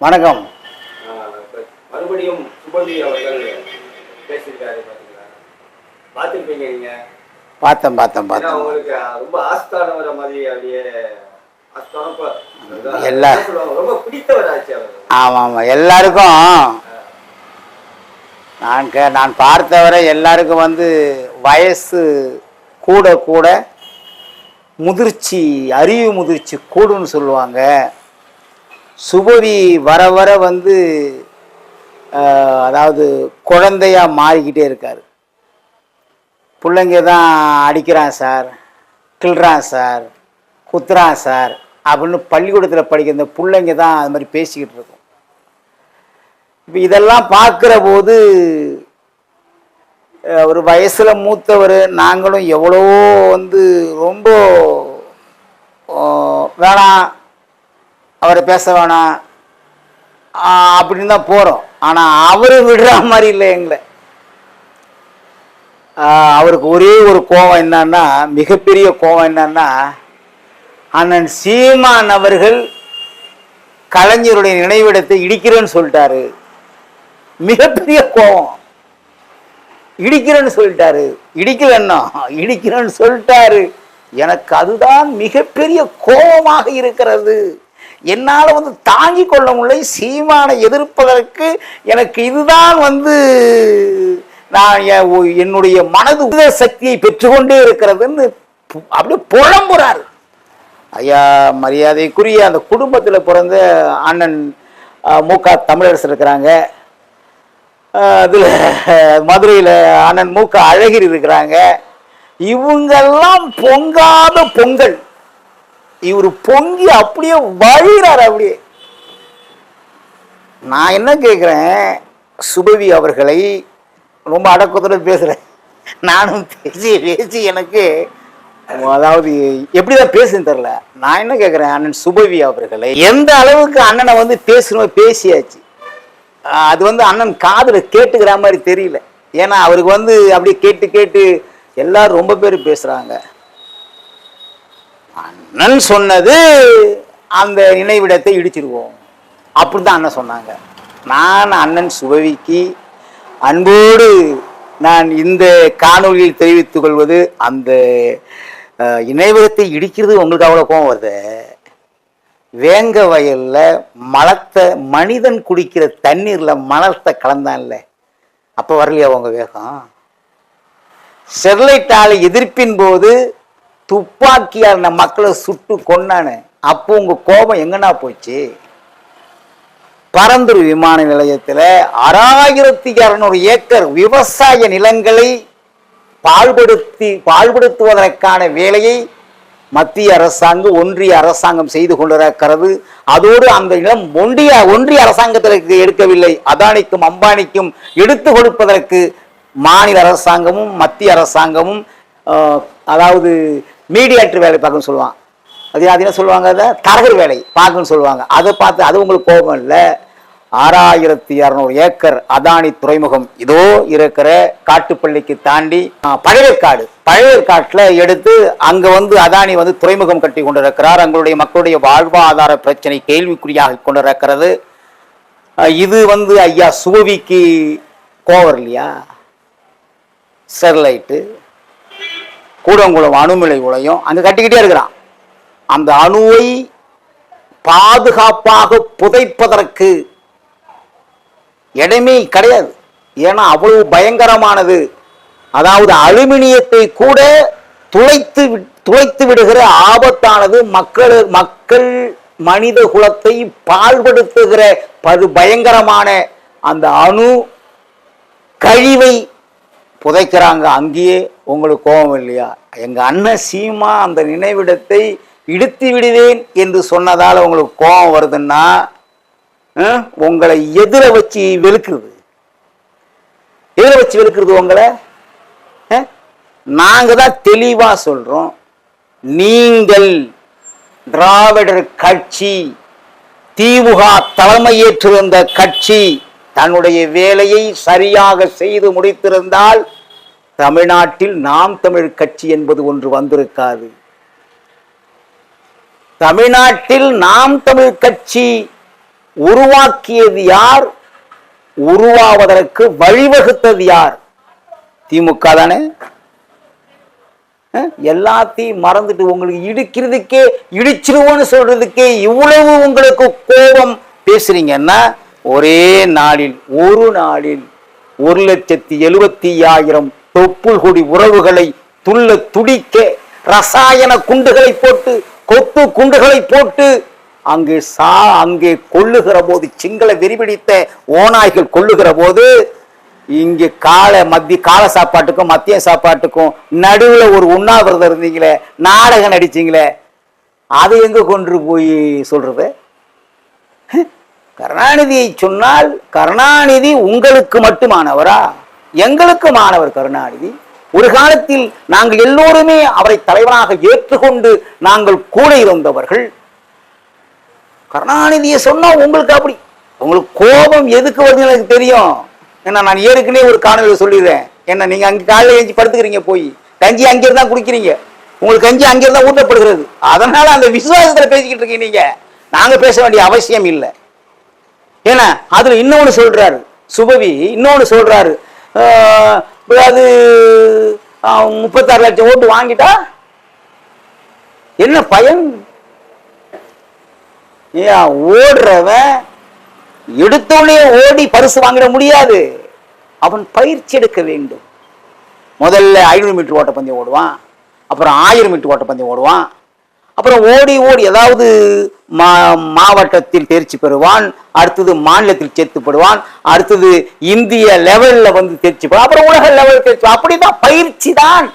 வணக்கம். மறுபடியும் சுபவி அவர்கள் பேசியிருக்காரு பார்த்துருப்பீங்க நீங்க? பார்த்தேன் பார்த்தேன் பார்த்தேன். உங்களுக்கு ரொம்ப ஆஸ்தானவர மாதிரி அப்படியே ஆஸ்தானம் எல்லா- ஆமாம் ஆமாம் எல்லாருக்கும். நான் கே நான் பார்த்தவரை எல்லாருக்கும் வந்து வயசு கூட கூட முதிர்ச்சி அறிவு முதிர்ச்சி கூடுன்னு சொல்லுவாங்க. சுபவி வர வர வந்து அதாவது குழந்தையாக மாறிக்கிட்டே இருக்கார். பிள்ளைங்க தான் அடிக்கிறான் சார் கிள்றான் சார் குத்துறான் சார் அப்படின்னு பள்ளிக்கூடத்தில் படிக்கிற இந்த பிள்ளைங்க தான் அது மாதிரி பேசிக்கிட்டு இருக்கும். இப்போ இதெல்லாம் பார்க்குற போது ஒரு வயசில் மூத்தவர் நாங்களும் எவ்வளவோ வந்து ரொம்ப வேணாம் அவரை பேச வேணாம். ஆஹ், அப்படின்னு தான் போகிறோம் ஆனால் அவர் விடுற மாதிரி இல்லை எங்களை. அவருக்கு ஒரே ஒரு கோபம் என்னன்னா மிகப்பெரிய கோவம் என்னன்னா அண்ணன் சீமான் அவர்கள் கலைஞருடைய நினைவிடத்தை இடிக்கிறேன்னு சொல்லிட்டாரு. மிகப்பெரிய கோபம் இடிக்கிறேன்னு சொல்லிட்டாரு. இடிக்கலன்னா இடிக்கிறேன்னு சொல்லிட்டாரு. எனக்கு அதுதான் மிகப்பெரிய கோபமாக இருக்கிறது. என்னால் வந்து தாங்கிக் கொள்ள முடியல சீமானை எதிர்ப்பதற்கு எனக்கு இதுதான் வந்து நான் என்னுடைய மனது உத சக்தியை பெற்றுக்கொண்டே இருக்கிறதுன்னு பு- அப்படியே புலம்புறாரு. ஐயா மரியாதைக்குரிய அந்த குடும்பத்தில் பிறந்த அண்ணன் மு க தமிழரசு இருக்கிறாங்க. அதில் மதுரையில் அண்ணன் மூக்க அழகிரி இருக்கிறாங்க. இவங்கெல்லாம் பொங்காத பொங்கல். இவர் பொங்கி அப்படியே வழிகிறார் அப்படியே. நான் என்ன கேட்குறேன் சுபவி அவர்களை ரொம்ப அடக்கத்துடன் பேசுகிறேன் நானும் பேசி பேசி எனக்கு அதாவது எப்படிதான் பேசுன்னு தெரில நான் என்ன கேட்குறேன் அண்ணன் சுபவி அவர்களை எந்த அளவுக்கு அண்ணனை வந்து பேசணும் பேசியாச்சு? அது வந்து அண்ணன் காதில் கேட்டுக்கிற மாதிரி தெரியல. ஏன்னா அவருக்கு வந்து அப்படியே கேட்டு கேட்டு எல்லாரும் ரொம்ப பேர் பேசுகிறாங்க அண்ணன் சொன்னது அந்த நினைவிடத்தை இடிச்சிருவோம். அப்படிதான் அண்ணன் சொன்னாங்க. நான் அண்ணன் சுபவிக்கு அன்போடு நான் இந்த காணொளியில் தெரிவித்துக் கொள்வது அந்த இணைவகத்தை இடிக்கிறது உங்களுக்கு அவ்வளோ கோவம் வருது. வேங்க வயல்ல மலத்தை மனிதன் குடிக்கிற தண்ணீர்ல மலத்தை கலந்தான்ல. அப்போ வரலையா உங்க வேகம்? ஸ்டெர்லைட் ஆலை எதிர்ப்பின் போது துப்பாக்கியால் நான் மக்களை சுட்டு கொன்னானு அப்போ உங்க கோபம் எங்கன்னா போச்சு? பரந்தூர் விமான நிலையத்தில் ஆறாயிரத்தி இரநூறு ஏக்கர் விவசாய நிலங்களை பாழ்படுத்தி பாழ்படுத்துவதற்கான வேலையை மத்திய அரசாங்கம் ஒன்றிய அரசாங்கம் செய்து கொண்டிருக்கிறது. அதோடு அந்த நிலம் ஒன்றிய ஒன்றிய அரசாங்கத்திற்கு எடுக்கவில்லை. அதானிக்கும் அம்பானிக்கும் எடுத்து கொடுப்பதற்கு மாநில அரசாங்கமும் மத்திய அரசாங்கமும் அதாவது மீடியாட்டர் வேலை பார்க்கணும்னு சொல்லுவான். அது என்ன சொல்லுவாங்க அதை? தரகர் வேலை பார்க்கணும்னு சொல்லுவாங்க. அதை பார்த்து அது உங்களுக்கு கோபம் இல்லை. ஆறாயிரத்தி இரநூறு ஏக்கர் அதானி துறைமுகம். இதோ இருக்கிற காட்டுப்பள்ளிக்கு தாண்டி பழையற்காடு பழையற்காட்டில் எடுத்து அங்கே வந்து அதானி வந்து துறைமுகம் கட்டி கொண்டிருக்கிறார். அங்களுடைய மக்களுடைய வாழ்வாதார பிரச்சனை கேள்விக்குறியாக கொண்டிருக்கிறது. இது வந்து ஐயா சுபவிக்கு கோவர் இல்லையா? ஸ்டெர்லைட்டு கூடங்குளம் அணுமிலை உலையும் அங்கே கட்டிக்கிட்டே இருக்கிறான். அந்த அணுவை பாதுகாப்பாக புதைப்பதற்கு இடமே கிடையாது. ஏன்னா அவ்வளவு பயங்கரமானது. அதாவது அலுமினியத்தை கூட துளைத்து துளைத்து விடுகிற ஆபத்தானது மக்கள் மக்கள் மனித குலத்தை பாழ்படுத்துகிற படு பயங்கரமான அந்த அணு கழிவை புதைக்கிறாங்க அங்கேயே உங்களுக்கு கோபம் இல்லையா? எங்கள் அண்ணன் சீமா அந்த நினைவிடத்தை இடித்து விடுவேன் என்று சொன்னதால் உங்களுக்கு கோபம் வருதுன்னா உங்களை எதிர வச்சு வெளுக்குறது. எதிர வச்சு வெளுக்குறது உங்களை? நாங்கள் தான் தெளிவாக சொல்கிறோம் நீங்கள் திராவிடர் கட்சி திமுக தலைமையேற்றிருந்த கட்சி தன்னுடைய வேலையை சரியாக செய்து முடித்திருந்தால் தமிழ்நாட்டில் நாம் தமிழ் கட்சி என்பது ஒன்று வந்திருக்காது. தமிழ்நாட்டில் நாம் தமிழ் கட்சி உருவாக்கியது யார்? உருவாவதற்கு வழிவகுத்தது யார்? திமுக தானே. எல்லாத்தையும் மறந்துட்டு உங்களுக்கு இடிக்கிறதுக்கே இடிச்சிருவோன்னு சொல்றதுக்கே இவ்வளவு உங்களுக்கு கோபம். பேசுறீங்கன்னா ஒரே நாளில் ஒரு நாளில் ஒரு லட்சத்தி எழுபத்தி ஆயிரம் தொப்புள் கொடி உறவுகளை துள்ள துடிக்க ரசாயன குண்டுகளை போட்டு கொத்து குண்டுகளை போட்டு அங்கே சா அங்கே கொள்ளுகிற போது சிங்கள வெறிபிடித்த ஓநாய்கள் கொள்ளுகிற போது இங்கே காலை மத்திய காலை சாப்பாட்டுக்கும் மத்திய சாப்பாட்டுக்கும் நடுவில் ஒரு உண்ணாவிரதம் இருந்தீங்களே நாடகம் நடிச்சிங்களே அதை எங்க கொண்டு போய் சொல்றது? கருணாநிதியை சொன்னால் கருணாநிதி உங்களுக்கு மட்டுமானவரா? எங்களுக்கு மாணவர் கருணாநிதி. ஒரு காலத்தில் நாங்கள் எல்லோருமே அவரை தலைவராக ஏற்றுக்கொண்டு நாங்கள் கூட இருந்தவர்கள். கருணாநிதியை சொன்னா உங்களுக்கு அப்படி. உங்களுக்கு கோபம் எதுக்கு வருதுன்னு எனக்கு தெரியும். ஏன்னா நான் ஏற்கனவே ஒரு காணொலியில் சொல்லிடுறேன். என்ன நீங்க அங்கே காலையில் எழுஞ்சி படுத்துக்கிறீங்க போய். கஞ்சி அங்கே தான் குடிக்கிறீங்க. உங்களுக்கு கஞ்சி அங்கே தான் ஊட்டப்படுகிறது. அதனால அந்த விசுவாசத்தில் பேசிக்கிட்டு இருக்கீங்க நீங்க. நாங்கள் பேச வேண்டிய அவசியம் இல்லை. ஏன்னா அதுல இன்னொன்று சொல்றாரு. சுபவி இன்னொன்று சொல்றாரு. அது முப்பத்தாறு லட்சம் ஓட்டு வாங்கிட்டா? என்ன பயன்? ஏன் ஓடுறவன் எடுத்தோடனே ஓடி பரிசு வாங்கிட முடியாது. அவன் பயிற்சி எடுக்க வேண்டும். முதல்ல ஐநூறு மீட்டர் ஓட்டப்பந்தயம் ஓடுவான். அப்புறம் ஆயிரம் மீட்டர் ஓட்டப்பந்தயம் ஓடுவான். அப்புறம் ஓடி ஓடி அதாவது மா மாவட்டத்தில் தேர்ச்சி பெறுவான் அடுத்தது மாநிலத்தில் சேர்த்துப்படுவான் அடுத்தது இந்திய லெவலில் வந்து தேர்ச்சி பெறுவான் அப்புறம் உலக லெவலில் தேர்ச்சி அப்படிதான் பயிற்சி தான்.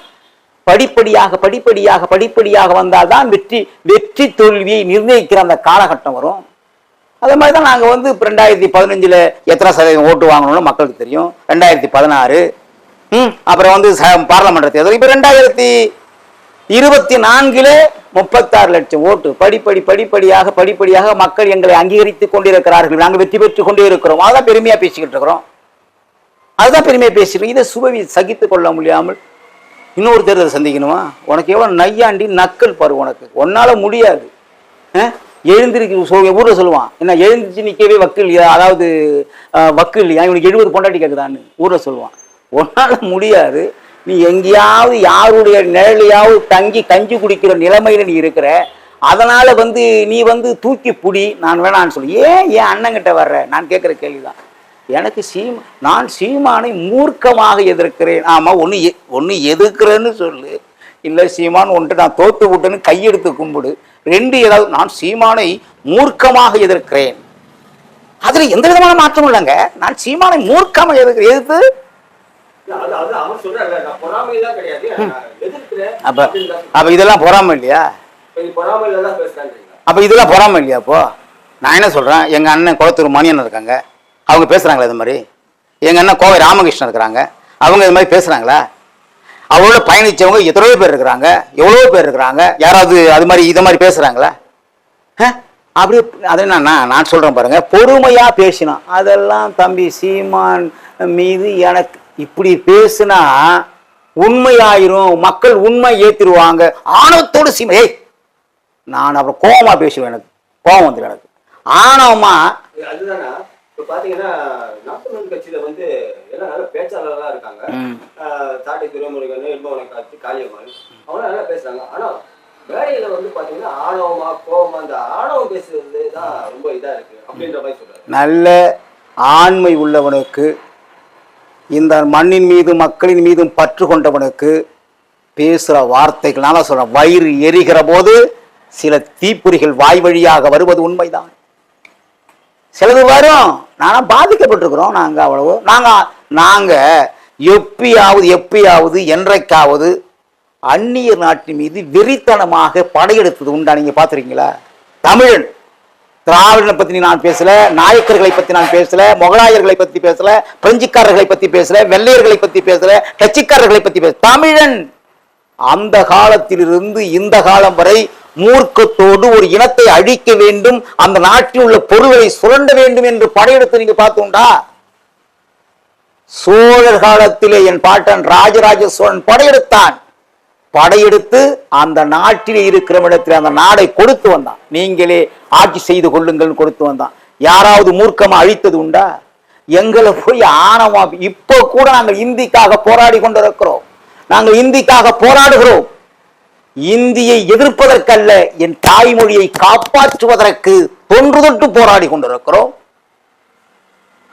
படிப்படியாக படிப்படியாக படிப்படியாக வந்தால் தான் வெற்றி வெற்றி தோல்வியை நிர்ணயிக்கிற அந்த காலகட்டம் வரும். அதே மாதிரி தான் நாங்கள் வந்து இப்போ ரெண்டாயிரத்தி பதினஞ்சில் எத்தனை சதவீதம் ஓட்டு வாங்கணும்னு மக்களுக்கு தெரியும். ரெண்டாயிரத்தி பதினாறு ம் அப்புறம் வந்து ச- பாராளுமன்ற தேர்தல். இப்போ ரெண்டாயிரத்தி இருபத்தி நான்கிலே முப்பத்தாறு லட்சம் ஓட்டு. படிப்படி படிப்படியாக படிப்படியாக மக்கள் எங்களை அங்கீகரித்துக் கொண்டிருக்கிறார்கள். நாங்கள் வெற்றி பெற்றுக் கொண்டே இருக்கிறோம் அதான் பெருமையாக பேசிக்கிட்டு இருக்கிறோம். அதுதான் பெருமையாக பேசிக்கிறோம். இதை சுபவி சகித்து கொள்ள முடியாமல் இன்னொரு தேர்தல் சந்திக்கணுமா? உனக்கு எவ்வளோ நையாண்டி நக்கல் பாரு உனக்கு. உன்னால முடியாது. எழுந்திருக்கு சொ- ஊர்ல சொல்லுவான். என்ன எழுந்திரிச்சு நிக்கவே வக்கு இல்லையா? அதாவது வக்கு இல்லையா? இவனுக்கு எழுபது பொண்டாட்டி கேட்குதான்னு ஊர்ல சொல்லுவான். உன்னால முடியாது. நீ எங்கேயாவது யாருடைய நிழலையாவது தங்கி கஞ்சி குடிக்கிற நிலைமையில் நீ இருக்கிற அதனால் வந்து நீ வந்து தூக்கி புடி நான் வேணான்னு சொல்லி. ஏன் என் அண்ணங்கிட்ட வர்ற? நான் கேட்குற கேள்விதான். எனக்கு சீமா நான் சீமானை மூர்க்கமாக எதிர்க்கிறேன். ஆமாம் ஒன்று ஒன்று எதிர்க்கிறேன்னு சொல்லு. இல்லை சீமான் ஒன்று நான் தோத்து விட்டேன்னு கையெடுத்து கும்பிடு. ரெண்டு ஏதாவது நான் சீமானை மூர்க்கமாக எதிர்க்கிறேன். அதில் எந்த விதமான மாற்றமும் இல்லைங்க. நான் சீமானை மூர்க்கமாக எதிர்க்கிறேன். எதிர்த்து அப்ப அப்ப இதெல்லாம் பொறாமை இல்லையா அப்ப இதெல்லாம் பொறாமை இல்லையா அப்போ? நான் என்ன சொல்றேன்? எங்க அண்ணன் குளத்தூர் மணியன் இருக்காங்க. அவங்க பேசுறாங்களா இது மாதிரி? எங்க அண்ணன் கோவை ராமகிருஷ்ணன் இருக்கிறாங்க. அவங்க இது மாதிரி பேசுறாங்களா? அவரோட பயணிச்சவங்க எத்தனையோ பேர் இருக்கிறாங்க. எவ்வளவோ பேர் இருக்கிறாங்க. யாராவது அது மாதிரி இது மாதிரி பேசுறாங்களா? அப்படியே அது என்னன்னா நான் சொல்றேன் பாருங்க. பொறுமையா பேசினான் அதெல்லாம் தம்பி சீமான் மீது எனக்கு இப்படி பேசுனா உண்மையாயிரும் மக்கள் உண்மை ஏத்திருவாங்க. ஆணவத்தோடு சீமா ஏய் நான் அப்புறம் கோவமா பேசுவேன் எனக்கு. கோவம் வந்துடும் எனக்கு. ஆணவமா? அதுதானா? இப்ப பாத்தீங்கன்னா நாற்பது கட்சியில வந்து எல்லாம் நல்ல இருக்காங்க. தாட்டி துரைமுருகன் இன்பவனை காட்சி காளியம்மன் அவங்க நல்லா பேசுறாங்க. ஆனா வேலையில வந்து பாத்தீங்கன்னா ஆணவமா கோவமா அந்த ஆணவம் பேசுறது தான் ரொம்ப இதா இருக்கு அப்படின்ற மாதிரி சொல்றாரு. நல்ல ஆண்மை உள்ளவனுக்கு இந்த மண்ணின் மீதும் மக்களின் மீதும் பற்று கொண்டவனுக்கு பேசுகிற வார்த்தைகள் நான் தான் வயிறு எரிகிற போது சில தீப்பொறிகள் வாய் வழியாக வருவது உண்மைதான். சிலது வரும். நானும் பாதிக்கப்பட்டிருக்கிறோம். நாங்கள் அவ்வளவு. நாங்கள் நாங்கள் எப்பயாவது எப்பயாவது என்றைக்காவது அந்நிய நாட்டின் மீது வெறித்தனமாக படையெடுத்தது உண்டா? நீங்கள் பார்த்துருக்கீங்களா? தமிழன். திராவிடனை பத்தி நான் பேசல நாயக்கர்களை பத்தி நான் பேசல முகலாயர்களை பத்தி பேசல பிரெஞ்சுக்காரர்களை பத்தி பேசல வெள்ளையர்களை பத்தி பேசல டச்சுக்காரர்களை பத்தி பேச தமிழன்! அந்த காலத்திலிருந்து இந்த காலம் வரை மூர்க்கத்தோடு ஒரு இனத்தை அழிக்க வேண்டும் அந்த நாட்டில் உள்ள பொருள்களை சுரண்ட வேண்டும் என்று படையெடுத்து நீங்க பார்த்தோண்டா? சோழர் காலத்திலே என் பாட்டன் ராஜராஜ சோழன் படையெடுத்தான். படையெடுத்து அந்த நாட்டிலே இருக்கிறவிடத்தில் அந்த நாடை கொடுத்து வந்தான். நீங்களே ஆட்சி செய்து கொள்ளுங்கள் கொடுத்து வந்தான். யாராவது மூர்க்கமா அழித்தது உண்டா? எங்களை போய் ஆணவம் இப்போ கூட நாங்கள் இந்திக்காக போராடி கொண்டிருக்கிறோம். நாங்கள் இந்திக்காக போராடுகிறோம். இந்தியை எதிர்ப்பதற்கல்ல என் தாய்மொழியை காப்பாற்றுவதற்கு தொன்று தொட்டு போராடி கொண்டிருக்கிறோம்.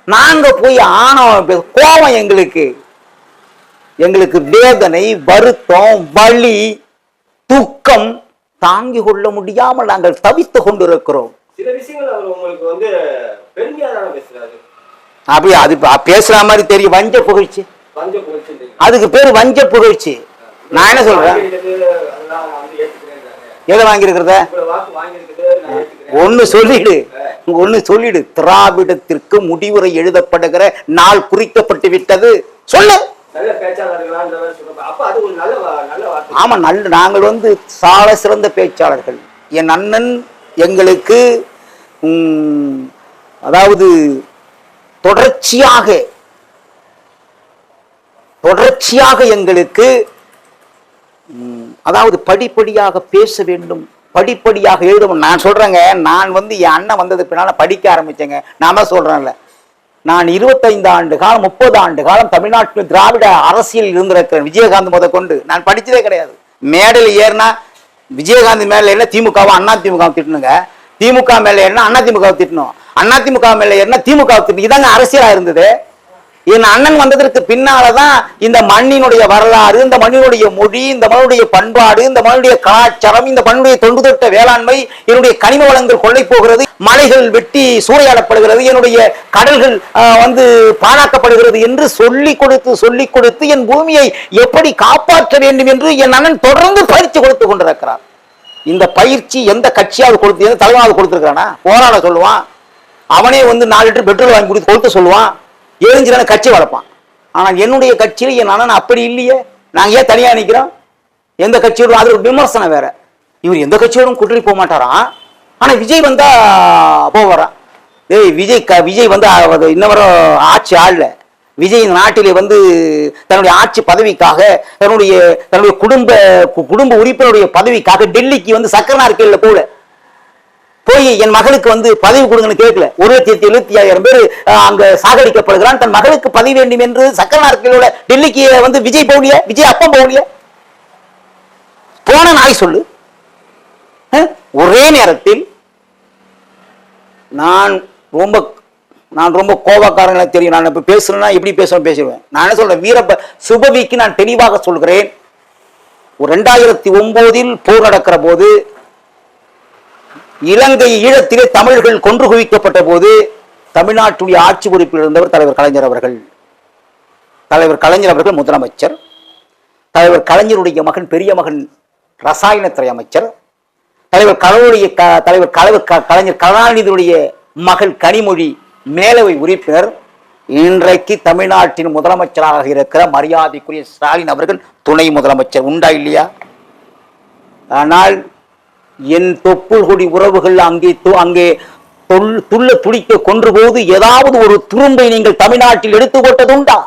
நாங்க போய் ஆணவம் கோபம் எங்களுக்கு. எங்களுக்கு வேதனை வருத்தம் வலி துக்கம் தாங்கி கொள்ள முடியாமல் நாங்கள் தவித்துக் கொண்டிருக்கிறோம். சில விஷயங்கள் அவர் உங்களுக்கு வந்து பெருமையா தானே பேசுறாரு? அப்படி அது பேசுற மாதிரி தெரியும். வஞ்ச புகழ்ச்சி. அதுக்கு பேர் வஞ்ச புகழ்ச்சி. நான் என்ன சொல்றேன்? எதை வாங்கியிருக்கிறத? ஒன்னு சொல்லிடு. ஒன்னு சொல்லிடு. திராவிடத்திற்கு முடிவுரை எழுதப்படுகிற நாள் குறிக்கப்பட்டு விட்டது. சொல்லு. நல்ல ஆமா நல்ல நாங்கள் வந்து சால சிறந்த பேச்சாளர்கள். என் அண்ணன் எங்களுக்கு அதாவது தொடர்ச்சியாக தொடர்ச்சியாக எங்களுக்கு அதாவது படிப்படியாக பேச வேண்டும் படிப்படியாக எழுதணும் நான் சொல்றேங்க நான் வந்து என் அண்ணன் வந்தது பின்னால படிக்க ஆரம்பிச்சேங்க. நான் தான் சொல்றேன்ல. நான் இருபத்தைந்து ஆண்டு காலம் முப்பது ஆண்டு காலம் தமிழ்நாட்டில் திராவிட அரசியல் இருந்திருக்கிறேன் விஜயகாந்த் முத கொண்டு நான் படித்ததே கிடையாது. மேடையில் ஏறினா விஜயகாந்த் மேலே என்ன திமுகவும் அண்ணா திமுகவும் திட்டணுங்க. திமுக மேலே என்ன அண்ணா திமுக திட்டணும். அண்ணா திமுக மேலே என்ன திமுக திட்டணும். இதாங்க அரசியலாக இருந்தது. என் அண்ணன் வந்ததற்கு பின்னாலதான் இந்த மண்ணினுடைய வரலாறு இந்த மண்ணினுடைய மொழி இந்த மண்ணுடைய பண்பாடு இந்த மண்ணுடைய கலாச்சாரம் இந்த மண்ணுடைய தொண்டு தொட்ட வேளாண்மை என்னுடைய கனிம வளங்கள் கொள்ளை போகிறது மலைகள் வெட்டி சூறையாடப்படுகிறது என்னுடைய கடல்கள் வந்து பாழாக்கப்படுகிறது என்று சொல்லிக் கொடுத்து சொல்லிக் கொடுத்து என் பூமியை எப்படி காப்பாற்ற வேண்டும் என்று என் அண்ணன் தொடர்ந்து பயிற்சி கொடுத்து கொண்டிருக்கிறார். இந்த பயிற்சி எந்த கட்சியாவது கொடுத்து எந்த தலைவனாவது கொடுத்துருக்கானா போராட சொல்லுவான். அவனே வந்து நாலு லிட்டர் பெட்ரோல் வாங்கி கொடுத்து கொடுத்து சொல்லுவான். எரிஞ்சிடான கட்சி வளர்ப்பான். ஆனால் என்னுடைய கட்சியில் என் அண்ணன் அப்படி இல்லையே. நாங்கள் ஏன் தனியாக நிற்கிறோம் எந்த கட்சியோடும் அது ஒரு விமர்சனம் வேற. இவர் எந்த கட்சியோடும் கூட்டணி போக மாட்டாராம் ஆனால் விஜய் வந்தா போவாரான் டேய் விஜய் க விஜய் வந்து அவர் இன்ன ஆட்சி ஆளல. விஜய் இந்த நாட்டிலே வந்து தன்னுடைய ஆட்சி பதவிக்காக தன்னுடைய தன்னுடைய குடும்ப குடும்ப உறுப்பினருடைய பதவிக்காக டெல்லிக்கு வந்து சக்கரனா இருக்கையில போல போய் என் மகளுக்கு வந்து பதவி கொடுங்கன்னு கேட்கல. ஒரு லட்சத்தி எழுபத்தி ஆயிரம் பேர் அங்க சாகடிக்கப்படுகிறான். தன் மகளுக்கு பதவி வேண்டும் என்று சக்கரனா டெல்லிக்கு வந்து விஜய் போகலையே? விஜய் அப்பம் போகலையே? போன நாய் சொல்லு. ஒரே நேரத்தில் நான் ரொம்ப நான் ரொம்ப கோபக்காரங்களை தெரியும். நான் இப்ப பேசணும்னா எப்படி பேசணும் பேசிடுவேன். நான் என்ன சொல்றேன் வீரப்ப சுபவிக்கு நான் தெளிவாக சொல்கிறேன். ஒரு ரெண்டாயிரத்தி ஒன்பதில் போர் நடக்கிற போது இலங்கை ஈழத்திலே தமிழர்கள் கொன்று குவிக்கப்பட்ட போது தமிழ்நாட்டுடைய ஆட்சி பொறுப்பில் இருந்தவர் தலைவர் கலைஞர் அவர்கள். தலைவர் கலைஞர் அவர்கள் முதலமைச்சர். தலைவர் கலைஞருடைய மகன் பெரிய மகன் ரசாயனத்துறை அமைச்சர். தலைவர் கலவுடைய க- தலைவர் கலைவர் க- கலைஞர் கருணாநிதியுடைய மகள் கனிமொழி மேலவை உறுப்பினர். இன்றைக்கு தமிழ்நாட்டின் முதலமைச்சராக இருக்கிற மரியாதைக்குரிய ஸ்டாலின் அவர்கள் துணை முதலமைச்சர் உண்டா இல்லையா? ஆனால் என் தொப்புள்கொடி உறவுகள் அங்கே து- அங்கே துள்ள துடிக்க கொன்று போது ஏதாவது ஒரு துரும்பை நீங்கள் தமிழ்நாட்டில் எடுத்து போட்டதுண்டா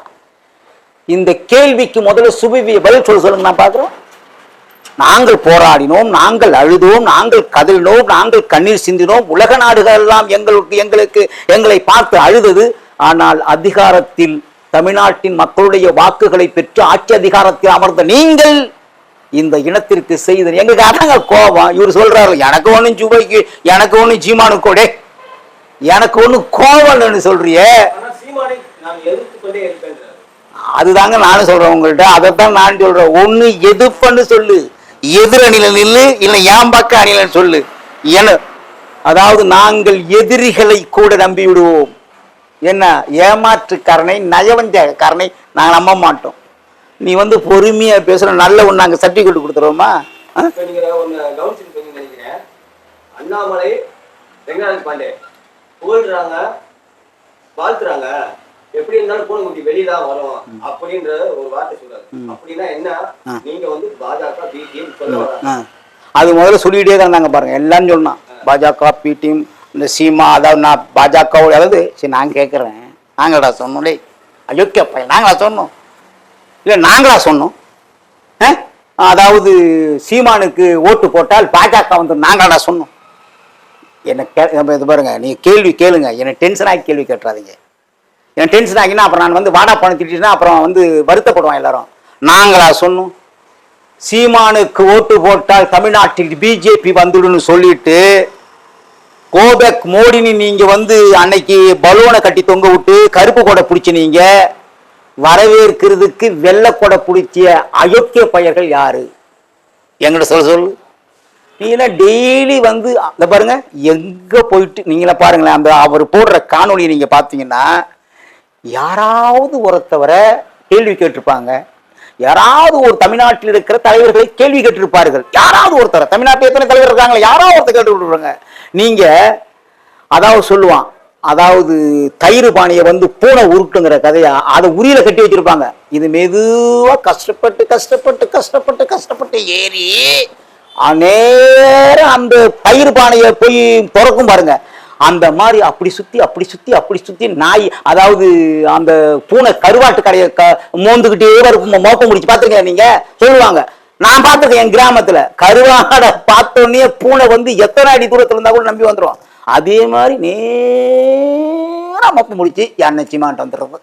இந்த கேள்விக்கு முதல்ல சுபிவிய பதில் சொல்ல சொல்லுங்க நான் பார்க்குறோம். நாங்கள் போராடினோம் நாங்கள் அழுதோம் நாங்கள் கதறினோம் நாங்கள் கண்ணீர் சிந்தினோம். உலக நாடுகள் எல்லாம் எங்களுக்கு எங்களுக்கு எங்களை பார்த்து அழுதது. ஆனால் அதிகாரத்தில் தமிழ்நாட்டின் மக்களுடைய வாக்குகளை பெற்று ஆட்சி அதிகாரத்தில் அமர்ந்த நீங்கள் இந்த இனத்திற்கு செய்த எங்களுக்கு அதாங்க கோபம். இவர் சொல்றாரு எனக்கு ஒண்ணும் சுபைக்கு எனக்கு ஒண்ணும் சீமானுக்கு டே எனக்கு கோபம் இல்லைன்னு சொல்றியே. அதுதாங்க நானும் சொல்றேன் உங்கள்ட்ட. அதைத்தான் நான் சொல்றேன். ஒண்ணு எதிர்ப்புன்னு சொல்லு. எதிரணில நில்லு இல்லை என் பக்க அணிலன்னு சொல்லு. என அதாவது நாங்கள் எதிரிகளை கூட நம்பி விடுவோம் என்ன? ஏமாற்றுக்காரனை நயவஞ்சக்காரனை நாங்கள் நம்ப மாட்டோம். நீ வந்து பொறுமையா பேசுற நல்ல ஒன்று நாங்கள் சர்டிஃபிகேட் கொடுத்துருவோமா? அண்ணாமலை ரெங்கநாத் பாண்டே புகழ்றாங்க வாழ்த்துறாங்க. எப்படி இருந்தாலும் பூனைக்குட்டி வெளியதான் வரும் அப்படின்ற ஒரு வார்த்தை சொல்றாரு. அப்படின்னா என்ன? நீங்க வந்து பாஜக பிடிஎம் சொல்ல. அது முதல்ல சொல்லிக்கிட்டே தான் இருந்தாங்க பாருங்க. எல்லாரும் சொன்னான் பாஜக பி டீம் இந்த சீமா அதாவது நான் பாஜகவோட அதாவது சரி நான் கேட்குறேன் நாங்களா சொன்னோம் டேய். அயோக்கிய பையன். நாங்களா சொன்னோம். இல்லை நாங்களா சொன்னோம். ஆ? அதாவது சீமானுக்கு ஓட்டு போட்டால் பாஜக வந்து நாங்களாடா சொன்னோம். என்னை கே இது பாருங்க நீங்கள் கேள்வி கேளுங்க. என்னை டென்ஷன் ஆகி கேள்வி கேட்டுறாதீங்க. என்ன டென்ஷன் ஆகினா அப்புறம் நான் வந்து வாடா பணம் திட்டினா அப்புறம் வந்து வருத்தப்படுவான் எல்லாரும். நாங்களா சொன்னோம். சீமானுக்கு ஓட்டு போட்டால் தமிழ்நாட்டில் பிஜேபி வந்துடுன்னு சொல்லிட்டு கோபேக் மோடினு நீங்கள் வந்து அன்னைக்கு பலூனை கட்டி தொங்க விட்டு கருப்பு கொடை பிடிச்சி வரவேற்கிறதுக்கு வெள்ளை கொடை பிடிச்சிய அயோக்கிய பையர்கள் யாரு? எங்கிட்ட சொல்ல சொல்லு. நீங்களா டெய்லி வந்து அந்த பாருங்க எங்க போயிட்டு நீங்களா பாருங்களேன் அந்த அவர் போடுற காணொளியை நீங்க பார்த்தீங்கன்னா யாராவது ஒருத்தவரை கேள்வி கேட்டிருப்பாங்க. யாராவது ஒரு தமிழ்நாட்டில் இருக்கிற தலைவர்களை கேள்வி கேட்டிருப்பார்கள். யாராவது ஒருத்தர் தமிழ்நாட்டில் எத்தனை தலைவர் இருக்காங்களா? யாராவது ஒருத்தர் கேட்டு விட்டுருவாங்க நீங்க அதாவது சொல்லுவான் அதாவது தயிர் பானையை வந்து பூனை உருட்டுங்கிற கதையா அதை உரியில கட்டி வச்சிருப்பாங்க. இது மெதுவா கஷ்டப்பட்டு கஷ்டப்பட்டு கஷ்டப்பட்டு கஷ்டப்பட்டு ஏறி நேரம் அந்த பயிர் பானையை போய் பிறக்கும் பாருங்க. அந்த மாதிரி அப்படி சுத்தி அப்படி சுத்தி அப்படி சுத்தி நாய் அதாவது அந்த பூனை கருவாட்டு கடையை க மோந்துக்கிட்டே இருக்கும் மோப்பம் முடிச்சு பார்த்துருக்கீங்க நீங்க? சொல்லுவாங்க. நான் பார்த்துருக்கேன் என் கிராமத்துல. கருவாடை பார்த்தோன்னே பூனை வந்து எத்தனை அடி தூரத்துல இருந்தா கூட நம்பி வந்துடும் அதே மாதிரி நேரம் மோப்பம் முடிச்சு எண்ணெய் சீமான்ட்டு வந்துடுறது.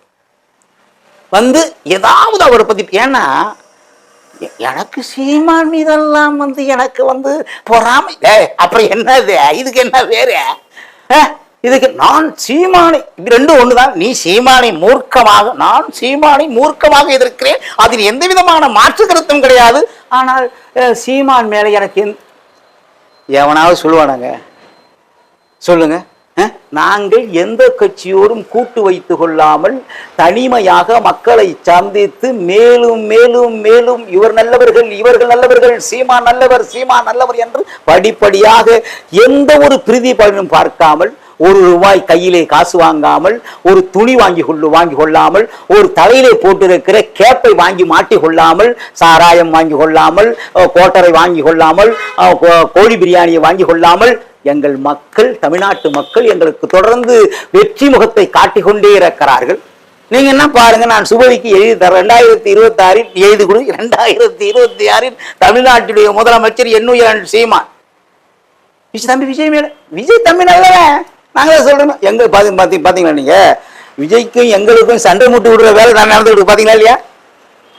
வந்து ஏதாவது அவரை பத்தி ஏன்னா எனக்கு சீமான் மீதெல்லாம் வந்து எனக்கு வந்து பொறாமை. ஏய், அப்புறம் என்னது? இதுக்கு என்ன வேறு? இதுக்கு நான் சீமானை இது ரெண்டும் ஒண்ணுதான். நீ சீமானை மூர்க்கமாக நான் சீமானை மூர்க்கமாக எதிர்க்கிறேன். அதில் எந்த விதமான மாற்று கருத்தும் கிடையாது. ஆனால் சீமான் மேலே எனக்கு எவனாவது சொல்லுவானாங்க? சொல்லுங்க. நாங்கள் எந்த கட்சியோடும் கூட்டு வைத்து கொள்ளாமல் தனிமையாக மக்களை சந்தித்து மேலும் மேலும் மேலும் இவர் நல்லவர்கள் இவர்கள் நல்லவர்கள் சீமா நல்லவர் சீமா நல்லவர் என்று படிப்படியாக எந்த ஒரு பிரதி பலனும் பார்க்காமல் ஒரு ரூபாய் கையிலே காசு வாங்காமல் ஒரு துணி வாங்கி கொள்ளு வாங்கி கொள்ளாமல் ஒரு தலையிலே போட்டிருக்கிற கேப்பை வாங்கி மாட்டி கொள்ளாமல் சாராயம் வாங்கி கொள்ளாமல் கோட்டரை வாங்கி கொள்ளாமல் கோழி பிரியாணியை வாங்கி கொள்ளாமல் எங்கள் மக்கள் தமிழ்நாட்டு மக்கள் எங்களுக்கு தொடர்ந்து வெற்றி முகத்தை காட்டிக்கொண்டே இருக்கிறார்கள். நீங்க என்ன பாருங்க நான் சுபதிக்கு எழுதி தரேன் ரெண்டாயிரத்தி இருபத்தி ஆறில் எழுதி கொடு ரெண்டாயிரத்தி இருபத்தி ஆறில் தமிழ்நாட்டுடைய முதலமைச்சர் எண்ணுயரன் சீமான். விஜய் தம்பி விஜய் மேல விஜய் தம்பி நல்லவன். நாங்களே சொல்றோம் எங்க பாத்தி பாத்தீங்களா நீங்க? விஜய்க்கும் எங்களுக்கும் சண்டை முட்டு விடுற வேலை நான் நடந்துட்டு பாத்தீங்களா இல்லையா?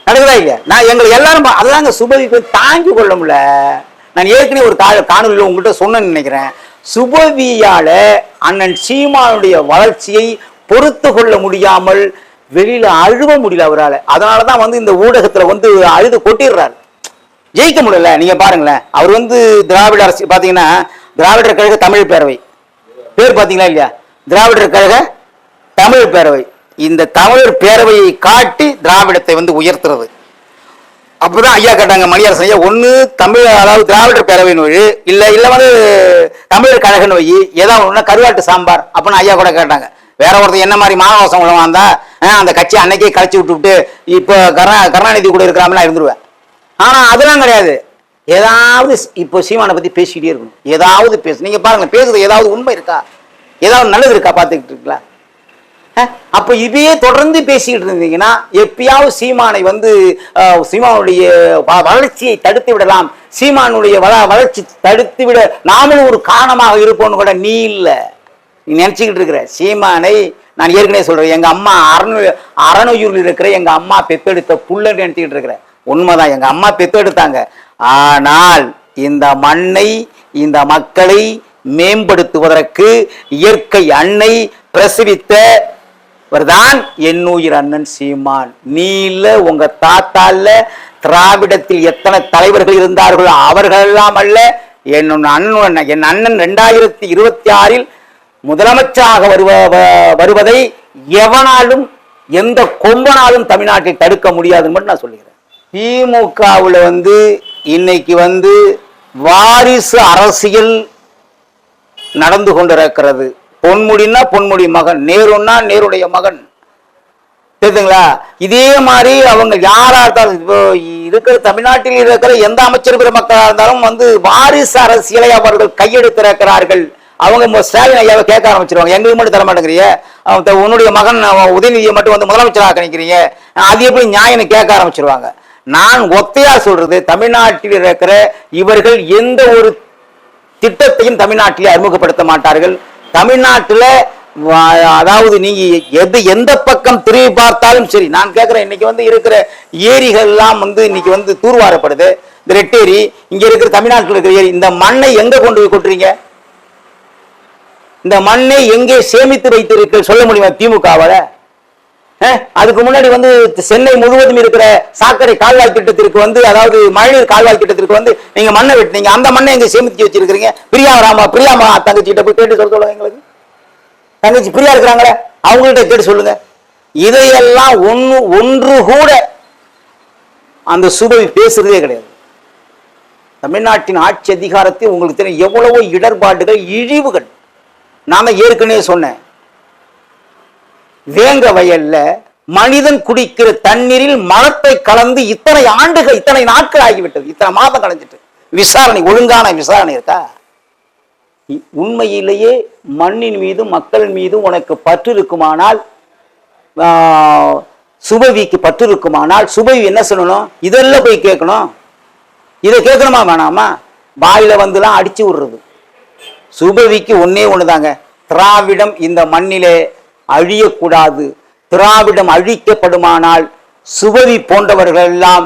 நடக்குதா இல்லையா? நான் எங்களை எல்லாரும் பா- அதுதாங்க சுபவிக்கு தாங்கி கொள்ள முடியல. நான் ஏற்கனவே ஒரு கா காணொலியில் உங்கள்கிட்ட சொன்னேன்னு நினைக்கிறேன். சுபவியால அண்ணன் சீமானுடைய வளர்ச்சியை பொறுத்து கொள்ள முடியாமல் வெளியில அழுவ முடியல அவரால். அதனால தான் வந்து இந்த ஊடகத்தில் வந்து அழுது கொட்டிடுறாரு. ஜெயிக்க முடியல நீங்க பாருங்களேன். அவர் வந்து திராவிட அரசு பார்த்தீங்கன்னா திராவிடர் கழக தமிழ் பேரவை. பேர் பார்த்தீங்களா இல்லையா? திராவிடர் கழக தமிழ் பேரவை. இந்த தமிழர் பேரவையை காட்டி திராவிடத்தை வந்து உயர்த்துறது. அப்பதான் ஐயா கேட்டாங்க மணியரசன் ஐயா ஒண்ணு தமிழ் அதாவது திராவிடர் பேரவை நோய் இல்ல இல்ல வந்து தமிழர் கழக நோய் ஏதாவது ஒண்ணு கருவாட்டு சாம்பார் அப்படின்னு ஐயா கூட கேட்டாங்க. வேற ஒருத்தர் என்ன மாதிரி மானவாசம் உள்ளவன் வந்தா அந்த கட்சி அன்னைக்கே கழிச்சு விட்டு விட்டு இப்போ கருணா கருணாநிதி கூட இருக்கிறாமலாம் இருந்துருவேன். ஆனா அதெல்லாம் கிடையாது. ஏதாவது இப்போ சீமானை பத்தி பேசிக்கிட்டே இருக்கணும். ஏதாவது பேசு நீங்க பாருங்க பேசுறது ஏதாவது உண்மை இருக்கா? ஏதாவது நல்லது இருக்கா பார்த்துக்கிட்டு இருக்கலாம் அப்ப இதையே தொடர்ந்து பேசிக்கிட்டு இருந்தீங்கன்னா எப்பயாவது சீமானை வந்து சீமானுடைய வ- வளர்ச்சியை தடுத்து விடலாம். சீமானுடைய வள வளர்ச்சி தடுத்து விட நாமளும் ஒரு காரணமாக இருப்போம்னு கூட நீ இல்லை. நீ நினச்சிக்கிட்டு இருக்கிற சீமானை நான் ஏற்கனவே சொல்கிறேன் எங்கள் அம்மா அரணு அரணையூரில் இருக்கிற எங்கள் அம்மா பெத்தெடுத்த புள்ளன்னு நினச்சிக்கிட்டு இருக்கிறேன் உண்மைதான் எங்கள் அம்மா பெத்தெடுத்தாங்க. ஆனால் இந்த மண்ணை இந்த மக்களை மேம்படுத்துவதற்கு இயற்கை அன்னை பிரசவித்த இவர்தான் என்னுயிர் அண்ணன் சீமான். நீ இல்ல உங்க தாத்தா இல்ல திராவிடத்தில் எத்தனை தலைவர்கள் இருந்தார்களோ அவர்களெல்லாம் அல்ல என்னோட அண்ணன் என் அண்ணன் ரெண்டாயிரத்தி இருபத்தி ஆறில் முதலமைச்சராக வருவ வருவதை எவனாலும் எந்த கொம்பனாலும் தமிழ்நாட்டில் தடுக்க முடியாதுன்னு மட்டும் நான் சொல்லுகிறேன். திமுகவுல வந்து இன்னைக்கு வந்து வாரிசு அரசியல் நடந்து கொண்டிருக்கிறது. பொன்முடினா பொன்முடி மகன் நேருன்னா நேருடைய மகன். தெரியுதுங்களா? இதே மாதிரி அவங்க யாரா இருந்தாலும் இப்போ இருக்கிற தமிழ்நாட்டில் இருக்கிற எந்த அமைச்சர் மக்களாக இருந்தாலும் வந்து வாரிசு அரசியலை அவர்கள் கையெடுத்திருக்கிறார்கள். அவங்க ஸ்டாலின் ஐயாவை கேட்க ஆரம்பிச்சிருவாங்க. எங்களுக்கு மட்டும் தர மாட்டேங்கிறீங்க. அவன் த- உன்னுடைய மகன் உதயநிதியை மட்டும் வந்து முதலமைச்சராக நினைக்கிறீங்க அது எப்படி நியாயம்னு கேட்க ஆரம்பிச்சிருவாங்க. நான் ஒத்தையா சொல்றது தமிழ்நாட்டில் இருக்கிற இவர்கள் எந்த ஒரு திட்டத்தையும் தமிழ்நாட்டிலே அறிமுகப்படுத்த மாட்டார்கள். தமிழ்நாட்டில் அதாவது நீங்க எது எந்த பக்கம் திரும்பி பார்த்தாலும் சரி நான் கேட்கிறேன் இன்னைக்கு வந்து இருக்கிற ஏரிகள் எல்லாம் வந்து இன்னைக்கு வந்து தூர்வாரப்படுது. இந்த ரெட்டேரி இங்க இருக்கிற தமிழ்நாட்டில் இருக்கிற ஏரி இந்த மண்ணை எங்க கொண்டு போய் கொட்டுறீங்க? இந்த மண்ணை எங்கே சேமித்து வைத்திருக்க சொல்ல முடியுமா திமுகவால? அதுக்கு முன்னாடி வந்து சென்னை முழுவதும் இருக்கிற சாக்கடை கால்வாய் திட்டத்திற்கு வந்து அதாவது மழைநீர் கால்வாய் திட்டத்திற்கு வந்து நீங்க மண்ணை வெட்டினீங்க அந்த மண்ணை எங்க சேமித்து வச்சிருக்கீங்க பிரியா ராமா பிரியாமா தங்கச்சி கிட்ட போய் கேட்டு சொல்ல சொல்லுங்க எங்களுக்கு. தங்கச்சி பிரியா இருக்கிறாங்களே அவங்கள்ட்ட கேட்டு சொல்லுங்க. இதையெல்லாம் ஒன்று ஒன்று கூட அந்த சுபவி பேசுறதே கிடையாது. தமிழ்நாட்டின் ஆட்சி அதிகாரத்தில் உங்களுக்கு தெரியும் எவ்வளவோ இடர்பாடுகள் இழிவுகள். நாம ஏற்கனவே சொன்னேன். வேங்க வயல்ல மனிதன் குடிக்கிற தண்ணீரில் மரத்தை கலந்து இத்தனை ஆண்டுகள் இத்தனை நாட்கள் ஆகிவிட்டது. இத்தனை மாதம் கலைஞ்சிட்டு விசாரணை ஒழுங்கான விசாரணை இருக்கா? உண்மையிலேயே மண்ணின் மீதும் மக்கள் மீதும் உனக்கு பற்று இருக்குமானால் சுபவிக்கு பற்று இருக்குமானால் சுபவி என்ன சொல்லணும்? இதெல்லாம் போய் கேட்கணும். இதை கேட்கணுமா வேணாமா? வாயில வந்துலாம் அடிச்சு விடுறது. சுபவிக்கு ஒன்னே ஒண்ணுதாங்க. திராவிடம் இந்த மண்ணிலே அழியக்கூடாது. திராவிடம் அழிக்கப்படுமானால் சுவவி போன்றவர்கள் எல்லாம்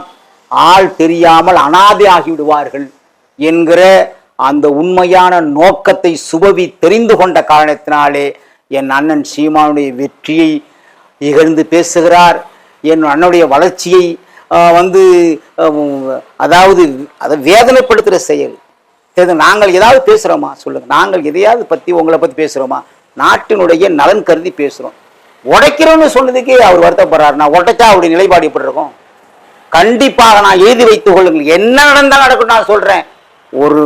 ஆள் தெரியாமல் அனாதையாகி விடுவார்கள் என்கிற அந்த உண்மையான நோக்கத்தை சுபவி தெரிந்து கொண்ட காரணத்தினாலே என் அண்ணன் சீமானுடைய வெற்றியை இகழ்ந்து பேசுகிறார். என் அண்ணனுடைய வளர்ச்சியை வந்து அதாவது அதை வேதனைப்படுத்துகிற செயல். சரி நாங்கள் ஏதாவது பேசுகிறோமா? சொல்லுங்கள் நாங்கள் எதையாவது பற்றி உங்களை பற்றி பேசுகிறோமா? நாட்டினுடைய நலன் கருதி பேசுகிறோம் உடைக்கிறோம்னு சொன்னதுக்கே அவர் வருத்தப்படுறாருனா உடைச்சா அவருடைய நிலைப்பாடு எப்படி இருக்கும்? கண்டிப்பாக நான் எழுதி வைத்துக் கொள்ளுங்கள். என்ன நடந்தால் நடக்கும் நான் சொல்றேன். ஒரு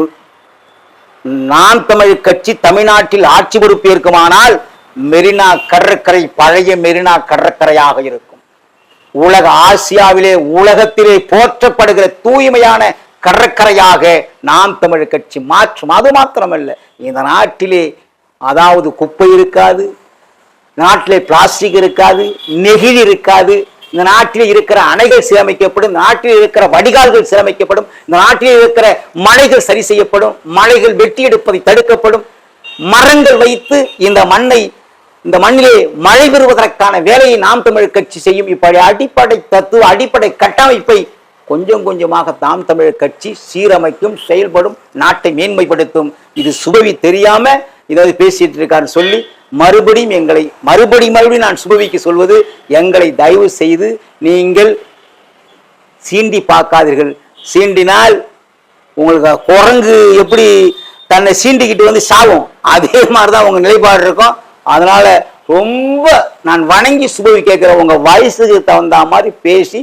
நான் தமிழ் கட்சி தமிழ்நாட்டில் ஆட்சி பொறுப்பு இருக்குமானால் மெரினா கடற்கரை பழைய மெரினா கடற்கரையாக இருக்கும். உலக ஆசியாவிலே உலகத்திலே போற்றப்படுகிற தூய்மையான கடற்கரையாக நாம் தமிழ் கட்சி மாற்றும். அது மாத்திரமல்ல. இந்த நாட்டிலே அதாவது குப்பை இருக்காது நாட்டில் பிளாஸ்டிக் இருக்காது நெகிழி இருக்காது. இந்த நாட்டில் இருக்கிற அணைகள் சீரமைக்கப்படும் நாட்டில் இருக்கிற வடிகால்கள் சீரமைக்கப்படும் இந்த நாட்டில் இருக்கிற மலைகள் சரி செய்யப்படும் மலைகள் வெட்டி எடுப்பதை தடுக்கப்படும். மரங்கள் வைத்து இந்த மண்ணை இந்த மண்ணிலே மழை பெறுவதற்கான வேலையை நாம் தமிழ் கட்சி செய்யும். இப்படி அடிப்படை தத்துவ அடிப்படை கட்டமைப்பை கொஞ்சம் கொஞ்சமாக தாம் தமிழர் கட்சி சீரமைக்கும் செயல்படும் நாட்டை மேன்மைப்படுத்தும். இது சுபவி தெரியாம ஏதாவது பேசிட்டு இருக்காருன்னு சொல்லி மறுபடியும் எங்களை மறுபடியும் மறுபடியும் நான் சுபவிக்கு சொல்வது எங்களை தயவு செய்து நீங்கள் சீண்டி பார்க்காதீர்கள். சீண்டினால் உங்களுக்கு குரங்கு எப்படி தன்னை சீண்டிக்கிட்டு வந்து சாவும்? அதே மாதிரி தான் உங்க நிலைப்பாடு இருக்கும். அதனால ரொம்ப நான் வணங்கி சுபவி கேட்கிற உங்க வயசுக்கு தகுந்த மாதிரி பேசி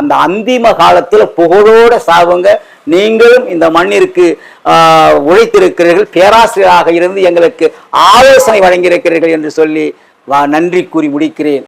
அந்த அந்திம காலத்தில் புகழோட சாவுங்க. நீங்களும் இந்த மண்ணிற்கு உழைத்திருக்கிறீர்கள். பேராசிரியராக இருந்து எங்களுக்கு ஆலோசனை வழங்கியிருக்கிறீர்கள் என்று சொல்லி வா- நன்றி கூறி முடிக்கிறேன்.